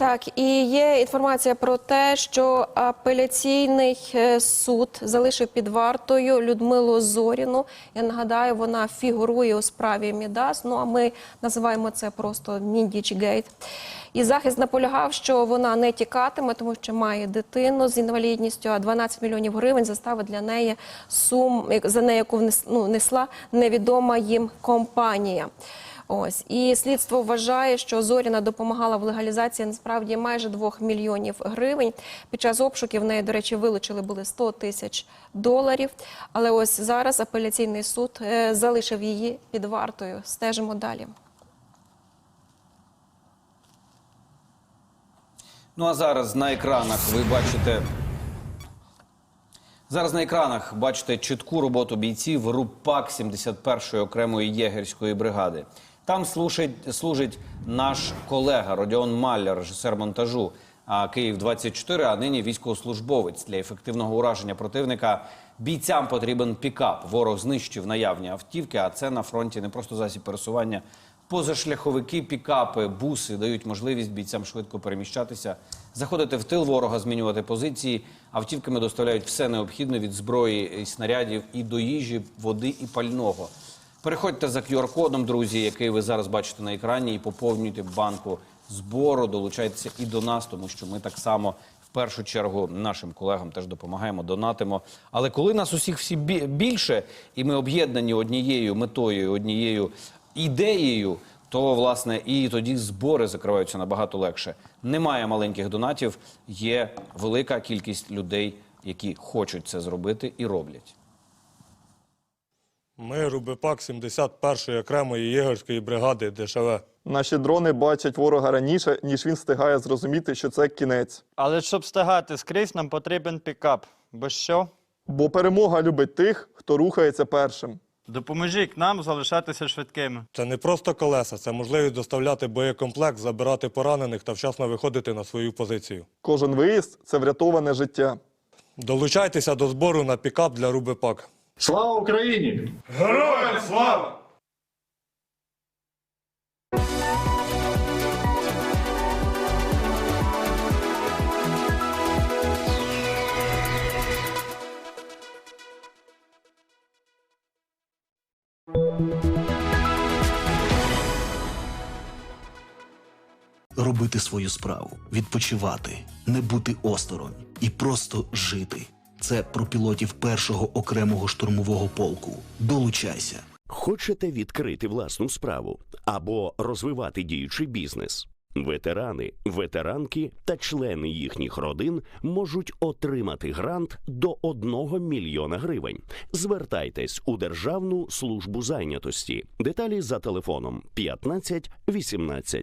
Так, і є інформація про те, що апеляційний е, суд залишив під вартою Людмилу Зоріну. Я нагадаю, вона фігурує у справі Мідас. Ну а ми називаємо це просто Міндічгейт. І захист наполягав, що вона не тікатиме, тому що має дитину з інвалідністю, а 12 мільйонів гривень застави для неї сум за нею, яку внес- ну, невідома їм компанія. Ось і слідство вважає, що Зоріна допомагала в легалізації насправді майже 2 мільйонів гривень. Під час обшуків в неї, до речі, вилучили були 100 тисяч доларів. Але ось зараз апеляційний суд е, залишив її під вартою. Стежимо далі. Ну а зараз на екранах ви бачите. Зараз на екранах бачите чітку роботу бійців РУПАК 71-ї окремої єгерської бригади. Там служить, служить наш колега Родіон Малля, режисер монтажу Київ 24 а нині військовослужбовець для ефективного ураження противника. Бійцям потрібен пікап. Ворог знищив наявні автівки, а це на фронті не просто засіб пересування. Позашляховики, пікапи, буси дають можливість бійцям швидко переміщатися, заходити в тил ворога, змінювати позиції. Автівками доставляють все необхідне від зброї і снарядів і до їжі, води і пального. Переходьте за QR-кодом, друзі, який ви зараз бачите на екрані, і поповнюйте банку збору. Долучайтеся і до нас, тому що ми так само в першу чергу нашим колегам теж допомагаємо, донатимо. Але коли нас усіх всі бі- більше, і ми об'єднані однією метою, однією ідеєю, то власне і тоді збори закриваються набагато легше. Немає маленьких донатів, є велика кількість людей, які хочуть це зробити і роблять. Ми Рубепак 71-ї окремої єгерської бригади ДШВ. Наші дрони бачать ворога раніше, ніж він встигає зрозуміти, що це кінець. Але щоб встигати скрізь, нам потрібен пікап. Бо що? Бо перемога любить тих, хто рухається першим. Допоможіть нам залишатися швидкими. Це не просто колеса, це можливість доставляти боєкомплект, забирати поранених та вчасно виходити на свою позицію. Кожен виїзд це врятоване життя. Долучайтеся до збору на пікап для Рубепак. Слава Україні! Героям слава! робити свою справу, відпочивати, не бути осторонь і просто жити. Це про пілотів першого окремого штурмового полку. Долучайся. Хочете відкрити власну справу або розвивати діючий бізнес? Ветерани, ветеранки та члени їхніх родин можуть отримати грант до 1 мільйона гривень. Звертайтесь у Державну службу зайнятості. Деталі за телефоном 15 18.